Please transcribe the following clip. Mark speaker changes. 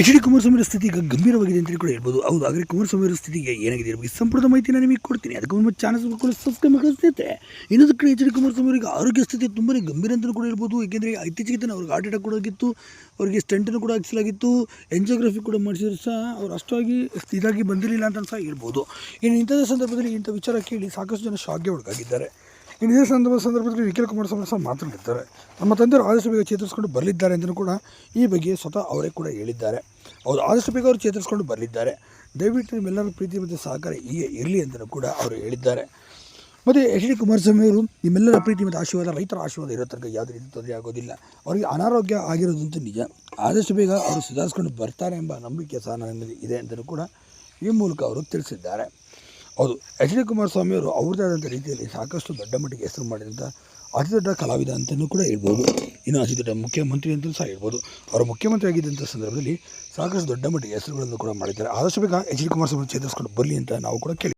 Speaker 1: H D Kumaraswamy ಸ್ಥಿತಿ ಈಗ ಗಂಭೀರವಾಗಿದೆ ಅಂತ ಕೂಡ ಹೇಳ್ಬೋದು. ಹೌದು, ಆದರೆ ಕುಮಾರಸ್ವಾಮಿ ಅವರ ಸ್ಥಿತಿಗೆ ಏನಾಗಿದೆ ಬಗ್ಗೆ ಸಂಪೂರ್ಣ ಮಾಹಿತಿ ನಾನು ನಿಮಗೆ ಕೊಡ್ತೀನಿ. ಅದಕ್ಕೆ ಮುನ್ನ ಚಾನಲ್ಸ್ ಕೂಡ ಸಬ್ಸ್ಕ್ರೈಬ್ ಸ್ನೇಹಿತರೆ. ಇನ್ನೊಂದು ಕಡೆ ಎಚ್ ಡಿ ಕುಮಾರಸ್ವಾಮಿ ಅವರಿಗೆ ಆರೋಗ್ಯ ಸ್ಥಿತಿ ತುಂಬಾ ಗಂಭೀರ ಅಂತಲೂ ಕೂಡ ಹೇಳ್ಬೋದು. ಏಕೆಂದರೆ ಇತ್ತೀಚೆಗೆ ತಾನೆ ಅವ್ರಿಗೆ ಹಾರ್ಟ್ ಅಟ್ಯಾಕ್ ಕೂಡ ಆಗಿತ್ತು, ಅವರಿಗೆ ಸ್ಟೆಂಟನ್ನು ಕೂಡ ಹಾಕಿಸಲಾಗಿತ್ತು ಎಂಜಿಯೋಗ್ರಫಿ ಕೂಡ ಮಾಡಿಸಿದ್ರು ಸಹ, ಅವ್ರು ಅಷ್ಟಾಗಿ ಇದಾಗಿ ಬಂದಿರಲಿಲ್ಲ ಅಂತ ಸಹ ಹೇಳ್ಬೋದು. ಇನ್ನು ಇಂಥದ್ದೇ ಸಂದರ್ಭದಲ್ಲಿ ಇಂಥ ವಿಚಾರ ಕೇಳಿ ಸಾಕಷ್ಟು ಜನ ಶಾಕ್ಗೆ ಒಳಗಾಗಿದ್ದಾರೆ ಇನ್ನು ಇದೇ ಸಂದರ್ಭ ಸಂದರ್ಭದಲ್ಲಿ ನಿಖಿಲ್ ಕುಮಾರಸ್ವಾಮಿ ಸಹ ಮಾತನಾಡಿದ್ದಾರೆ. ನಮ್ಮ ತಂದೆಯವರು ಆದಷ್ಟು ಬೇಗ ಚೇತರಿಸ್ಕೊಂಡು ಬರಲಿದ್ದಾರೆ ಅಂತಲೂ ಕೂಡ ಈ ಬಗ್ಗೆ ಸ್ವತಃ ಅವರೇ ಕೂಡ ಹೇಳಿದ್ದಾರೆ. ಅವರು ಆದಷ್ಟು ಬೇಗ ಅವರು ಚೇತರಿಸ್ಕೊಂಡು ಬರಲಿದ್ದಾರೆ. ದಯವಿಟ್ಟು ನಿಮ್ಮೆಲ್ಲರ ಪ್ರೀತಿ ಮತ್ತು ಸಹಕಾರ ಹೀಗೆ ಇರಲಿ ಅಂತಲೂ ಕೂಡ ಅವರು ಹೇಳಿದ್ದಾರೆ. ಮತ್ತು ಎಚ್ ಡಿ ಕುಮಾರಸ್ವಾಮಿ ಅವರು, ನಿಮ್ಮೆಲ್ಲರ ಪ್ರೀತಿ ಮತ್ತು ಆಶೀರ್ವಾದ, ರೈತರ ಆಶೀರ್ವಾದ ಇರೋ ತನಕ ಯಾವುದೇ ರೀತಿ ತೊಂದರೆ ಆಗೋದಿಲ್ಲ. ಅವರಿಗೆ ಅನಾರೋಗ್ಯ ಆಗಿರೋದಂತೂ ನಿಜ. ಆದಷ್ಟು ಬೇಗ ಅವರು ಸುಧಾರಿಸ್ಕೊಂಡು ಬರ್ತಾರೆ ಎಂಬ ನಂಬಿಕೆ ಸಹ ನನ್ನಲ್ಲಿ ಇದೆ ಅಂತಲೂ ಕೂಡ ಈ ಮೂಲಕ ಅವರು ತಿಳಿಸಿದ್ದಾರೆ. ಹೌದು. ಎಚ್ ಡಿ ಕುಮಾರಸ್ವಾಮಿ ಅವರು ಅವ್ರದ್ದೇ ಆದಂಥ ರೀತಿಯಲ್ಲಿ ಸಾಕಷ್ಟು ದೊಡ್ಡ ಮಟ್ಟಿಗೆ ಹೆಸರು ಮಾಡಿದಂಥ ಅತಿ ದೊಡ್ಡ ಕಲಾವಿದ ಅಂತಲೂ ಕೂಡ ಹೇಳ್ಬೋದು. ಇನ್ನು ಅತಿ ದೊಡ್ಡ ಮುಖ್ಯಮಂತ್ರಿ ಅಂತಲೂ ಸಹ ಹೇಳ್ಬೋದು. ಅವರು ಮುಖ್ಯಮಂತ್ರಿ ಆಗಿದ್ದಂಥ ಸಂದರ್ಭದಲ್ಲಿ ಸಾಕಷ್ಟು ದೊಡ್ಡ ಮಟ್ಟಿಗೆ ಹೆಸರುಗಳನ್ನು ಕೂಡ ಮಾಡಿದ್ದಾರೆ. ಆದಷ್ಟು ಬೇಗ ಎಚ್ ಡಿ ಕುಮಾರಸ್ವಾಮಿ ಚೇತರಿಸ್ಕೊಂಡು ಬರಲಿ ಅಂತ ನಾವು ಕೂಡ ಕೇಳಿ